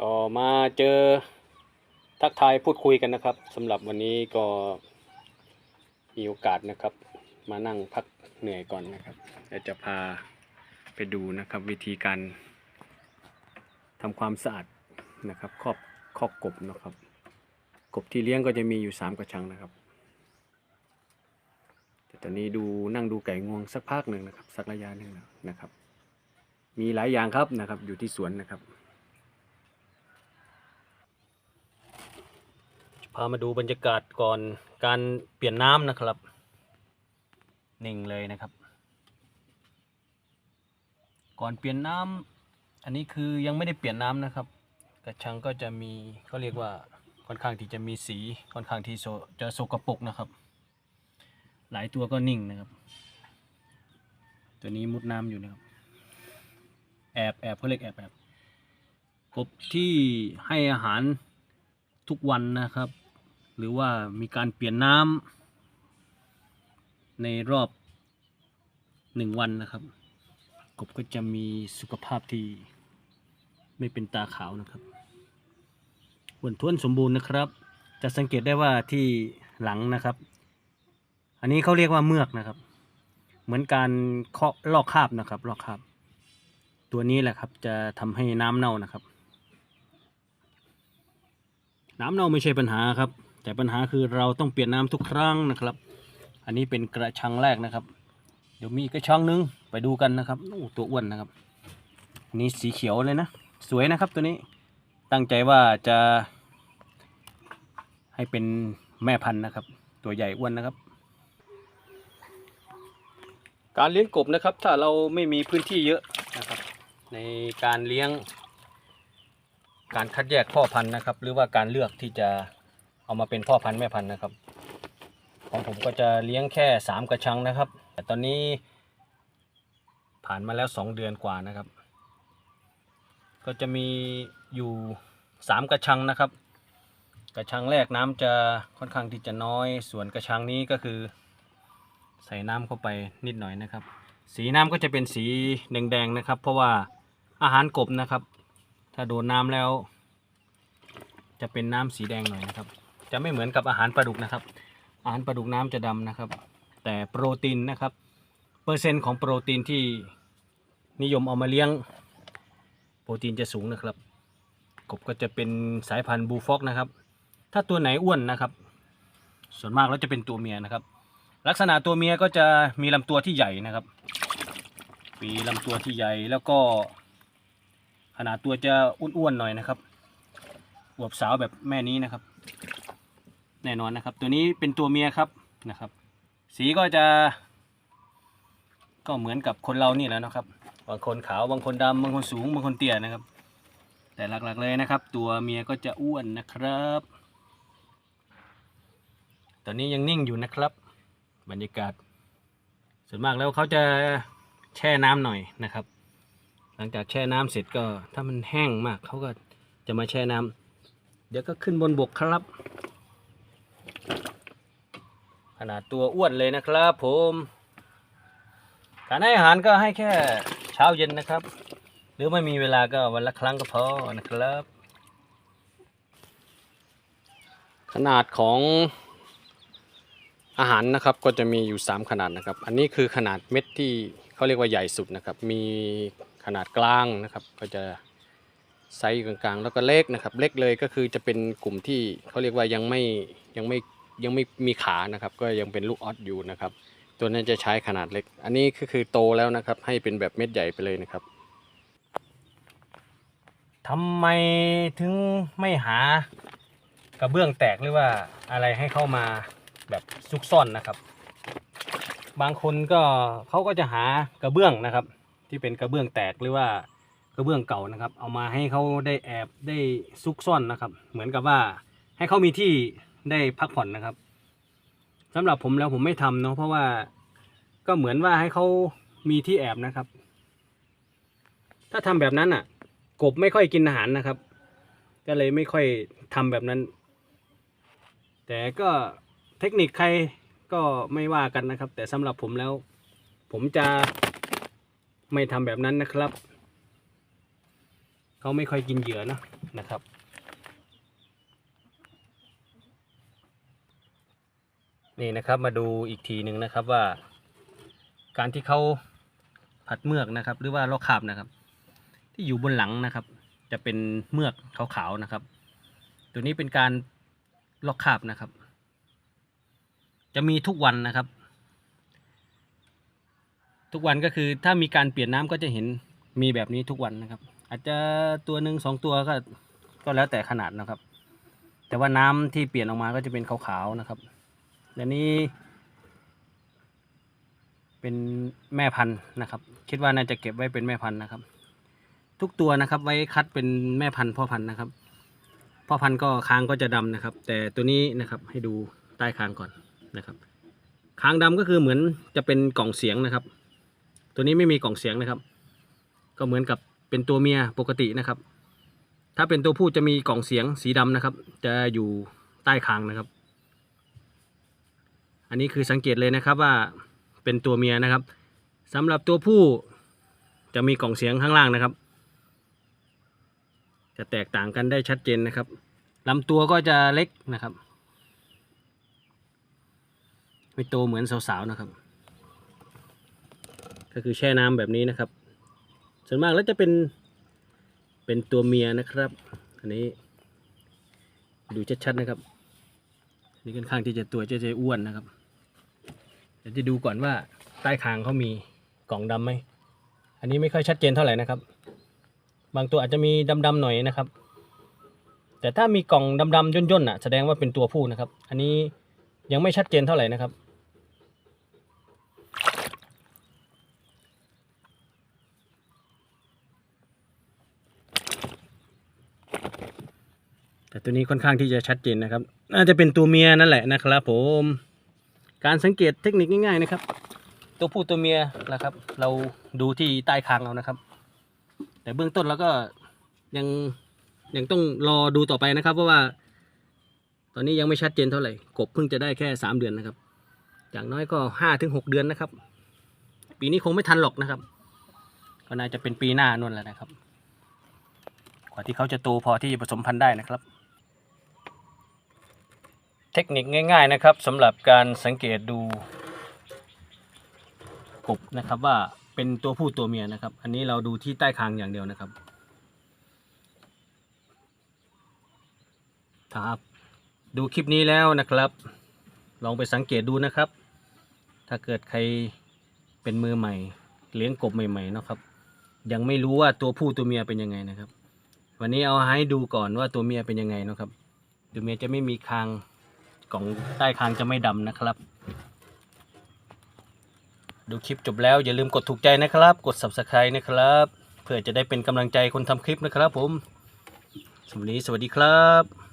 ก็มาเจอทักทายพูดคุยกันนะครับสำหรับวันนี้ก็มีโอกาสนะครับ มานั่งพักเหนื่อยก่อนนะครับเดี๋ยวจะพาไปดูนะครับวิธีการทำความสะอาดนะครับครอบคอกกบนะครับ กบที่เลี้ยงก็จะมีอยู่สามกระชังนะครับ แต่ตอนนี้ดูนั่งดูไก่งวงสักพักหนึ่งนะครับ สักระยะหนึ่งนะครับ มีหลายอย่างครับนะครับอยู่ที่สวนนะครับ พามาดูบรรยากาศก่อนการเปลี่ยนน้ำนะครับนิ่งเลยนะครับ ก่อนเปลี่ยนน้ำอันนี้คือยังไม่ได้เปลี่ยนน้ำนะครับ กระชังก็จะมีเขาเรียกว่าค่อนข้างที่จะมีสีค่อนข้างที่จะโสกปรกนะครับ หลายตัวก็นิ่งนะครับ ตัวนี้มุดน้ำอยู่นะครับ แอบแอบเขาเรียกแอบแอบกบที่ให้อาหารทุกวันนะครับ หรือว่ามีการเปลี่ยนน้ำในรอบหนึ่งวันนะครับ กบก็จะมีสุขภาพที่ไม่เป็นตาขาวนะครับอ้วนท้วนสมบูรณ์นะครับ จะสังเกตได้ว่าที่หลังนะครับ อันนี้เขาเรียกว่าเมือกนะครับ เหมือนการเคาะลอกคราบนะครับ ลอกคราบ ตัวนี้แหละครับจะทำให้น้ำเน่านะครับ น้ำเน่าไม่ใช่ปัญหาครับ แต่ปัญหาคือเราต้องเปลี่ยนน้ำทุกครั้งนะครับ อันนี้เป็นกระชังแรกนะครับ เดี๋ยวมีกระชังหนึงไปดูกันนะครับโอ้ตัวอ้วนนะครับอันนี้สีเขียวเลยนะ สวยนะครับตัวนี้ตั้งใจว่าจะให้เป็นแม่พันธุ์นะครับ ตัวใหญ่อ้วนนะครับ การเลี้ยงกบนะครับ ถ้าเราไม่มีพื้นที่เยอะนะครับ ในการเลี้ยง การคัดแยกพ่อพันธุ์นะครับ หรือว่าการเลือกที่จะ เอามาเป็นพ่อพันธุ์แม่พันธุ์นะครับ ของผมก็จะเลี้ยงแค่สามกระชังนะครับ แต่ตอนนี้ผ่านมาแล้วสองเดือนกว่านะครับ ก็จะมีอยู่สามกระชังนะครับ กระชังแรกน้ำจะค่อนข้างที่จะน้อย ส่วนกระชังนี้ก็คือ ใส่น้ำเข้าไปนิดหน่อยนะครับ สีน้ำก็จะเป็นสีแดงๆนะครับ เพราะว่าอาหารกบนะครับ ถ้าโดนน้ำแล้ว จะเป็นน้ำสีแดงหน่อยนะครับ จะไม่เหมือนกับอาหารปลาดุกนะครับ อาหารปลาดุกน้ำจะดำนะครับ แต่โปรตีนนะครับ เปอร์เซ็นต์ของโปรตีนที่นิยมเอามาเลี้ยง โปรตีนจะสูงนะครับ กบก็จะเป็นสายพันธุ์บูฟอกนะครับ ถ้าตัวไหนอ้วนนะครับ ส่วนมากแล้วจะเป็นตัวเมียนะครับ ลักษณะตัวเมียก็จะมีลำตัวที่ใหญ่นะครับมีลำตัวที่ใหญ่แล้วก็ขนาดตัวจะอ้วนๆหน่อยนะครับอวบสาวแบบแม่นี้นะครับ แน่นอนนะครับ ตัวนี้เป็นตัวเมียครับนะครับ สีก็จะ ก็เหมือนกับคนเรานี่แหล้วนะครับ บางคนขาวบางคนดำบางคนสูงบางคนเตี้ยนะครับ แต่หลักๆเลยนะครับ ตัวเมียก็จะอ้วนนะครับ ตอนนี้ยังนิ่งอยู่นะครับ บรรยากาศ ส่วนมากแล้วเขาจะแช่น้ำหน่อยนะครับ หลังจากแช่น้ำเสร็จก็ถ้ามันแห้งมากเขาก็จะมาแช่น้ำเดี๋ยวก็ขึ้นบนบกครับ ขนาดตัวอ้วนเลยนะครับ ผมการให้อาหารก็ให้แค่เช้าเย็นนะครับ หรือไม่มีเวลาก็วันละครั้งก็พอนะครับ ขนาดของอาหารนะครับก็จะมีอยู่ 3 ขนาดนะครับ อันนี้คือขนาดเม็ดที่เขาเรียกว่าใหญ่สุดนะครับ มีขนาดกลางนะครับ ก็จะไซส์กลางๆ แล้วก็เล็กนะครับ เล็กเลยก็คือจะเป็นกลุ่มที่เขาเรียกว่ายังไม่ยังไม่ ยังไม่มีขานะครับ ก็ยังเป็นลูกออสอยู่นะครับ ตัวนั้นจะใช้ขนาดเล็ก อันนี้ก็คือโตแล้วนะครับ ให้เป็นแบบเม็ดใหญ่ไปเลยนะครับทำไมถึงไม่หากระเบื้องแตกหรือว่าอะไรให้เข้ามาแบบซุกซ่อนนะครับ บางคนก็เขาก็จะหากระเบื้องนะครับ ที่เป็นกระเบื้องแตกหรือว่ากระเบื้องเก่านะครับ เอามาให้เขาได้แอบได้ซุกซ่อนนะครับ เหมือนกับว่าให้เขามีที่ ได้พักผ่อนนะครับสำหรับผมแล้วผมไม่ทำเนาะเพราะว่าก็เหมือนว่าให้เขามีที่แอบนะครับ ถ้าทำแบบนั้นอะ กบไม่ค่อยกินอาหารนะครับ ก็เลยไม่ค่อยทำแบบนั้น แต่ก็เทคนิคใครก็ไม่ว่ากันนะครับ แต่สำหรับผมแล้ว ผมจะไม่ทำแบบนั้นนะครับ เขาไม่ค่อยกินเหยื่อนะนะครับ นี่นะครับมาดูอีกทีหนึ่งนะครับว่า การที่เขาผัดเมือกนะครับ หรือว่าลอกคราบนะครับ ที่อยู่บนหลังนะครับ จะเป็นเมือกขาวๆนะครับ ตัวนี้เป็นการลอกคราบนะครับ จะมีทุกวันนะครับ ทุกวันก็คือถ้ามีการเปลี่ยนน้ำก็จะเห็นมีแบบนี้ทุกวันนะครับ อาจจะตัวหนึ่งสองตัวก็ก็แล้วแต่ขนาดนะครับ แต่ว่าน้ำที่เปลี่ยนออกมาก็จะเป็นขาวๆนะครับ และนี้เป็นแม่พันธุ์นะครับ คิดว่าน่าจะเก็บไว้เป็นแม่พันธุ์นะครับ ทุกตัวนะครับไว้คัดเป็นแม่พันธุ์พ่อพันธุ์นะครับ พ่อพันธุ์ก็คางก็จะดำนะครับ แต่ตัวนี้นะครับให้ดูใต้คางก่อนนะครับคางดำก็คือเหมือนจะเป็นกล่องเสียงนะครับ ตัวนี้ไม่มีกล่องเสียงนะครับ ก็เหมือนกับเป็นตัวเมียปกตินะครับ ถ้าเป็นตัวผู้จะมีกล่องเสียงสีดำนะครับ จะอยู่ใต้คางนะครับ อันนี้คือสังเกตเลยนะครับว่าเป็นตัวเมียนะครับสำหรับตัวผู้จะมีกล่องเสียงข้างล่างนะครับ จะแตกต่างกันได้ชัดเจนนะครับลำตัวก็จะเล็กนะครับไม่โตเหมือนสาวๆนะครับ ก็คือแช่น้ำแบบนี้นะครับ ส่วนมากแล้วจะเป็นเป็นตัวเมียนะครับ อันนี้ดูชัดๆนะครับ นี่ค่อนข้างที่จะตัวจะจะอ้วนนะครับ ดี๋ยวจะดูก่อนว่าใต้คางเขามีกล่องดำไหม อันนี้ไม่ค่อยชัดเจนเท่าไหร่นะครับ บางตัวอาจจะมีดำๆหน่อยนะครับ แต่ถ้ามีกล่องดำๆย่นๆอะแสดงว่าเป็นตัวผู้นะครับ อันนี้ยังไม่ชัดเจนเท่าไหร่นะครับ แต่ตัวนี้ค่อนข้างที่จะชัดเจนนะครับ น่าจะเป็นตัวเมียนั่นแหละนะครับผม การสังเกตเทคนิคง่ายๆนะครับ ตัวผู้ตัวเมียนะครับ เราดูที่ใต้คางเรานะครับ แต่เบื้องต้นเราก็ยังยังต้องรอดูต่อไปนะครับ เพราะว่า ตอนนี้ยังไม่ชัดเจนเท่าไหร่กบเพิ่งจะได้แค่สามเดือนนะครับอย่างน้อยก็ห้าถึงหกเดือนนะครับ ปีนี้คงไม่ทันหรอกนะครับ ก็น่าจะเป็นปีหน้านนแหละนะครับ กว่าที่เขาจะโตพอที่จะผสมพันธุ์ได้นะครับ เทคนิคง่าย ๆนะครับสำหรับการสังเกตดูกบนะครับว่าเป็นตัวผู้ตัวเมียนะครับ อันนี้เราดูที่ใต้คางอย่างเดียวนะครับครับดูคลิปนี้แล้วนะครับ ลองไปสังเกตดูนะครับ ถ้าเกิดใครเป็นมือใหม่ เลี้ยงกบใหม่ๆนะครับ ยังไม่รู้ว่าตัวผู้ตัวเมียเป็นยังไงนะครับ วันนี้เอาให้ดูก่อนว่าตัวเมียเป็นยังไงนะครับ ตัวเมียจะไม่มีคาง กล่องใต้คางจะไม่ดำนะครับ ดูคลิปจบแล้วอย่าลืมกดถูกใจนะครับ กด subscribe นะครับ เพื่อจะได้เป็นกำลังใจคนทำคลิปนะครับผมสวัสดีสวัสดีครับ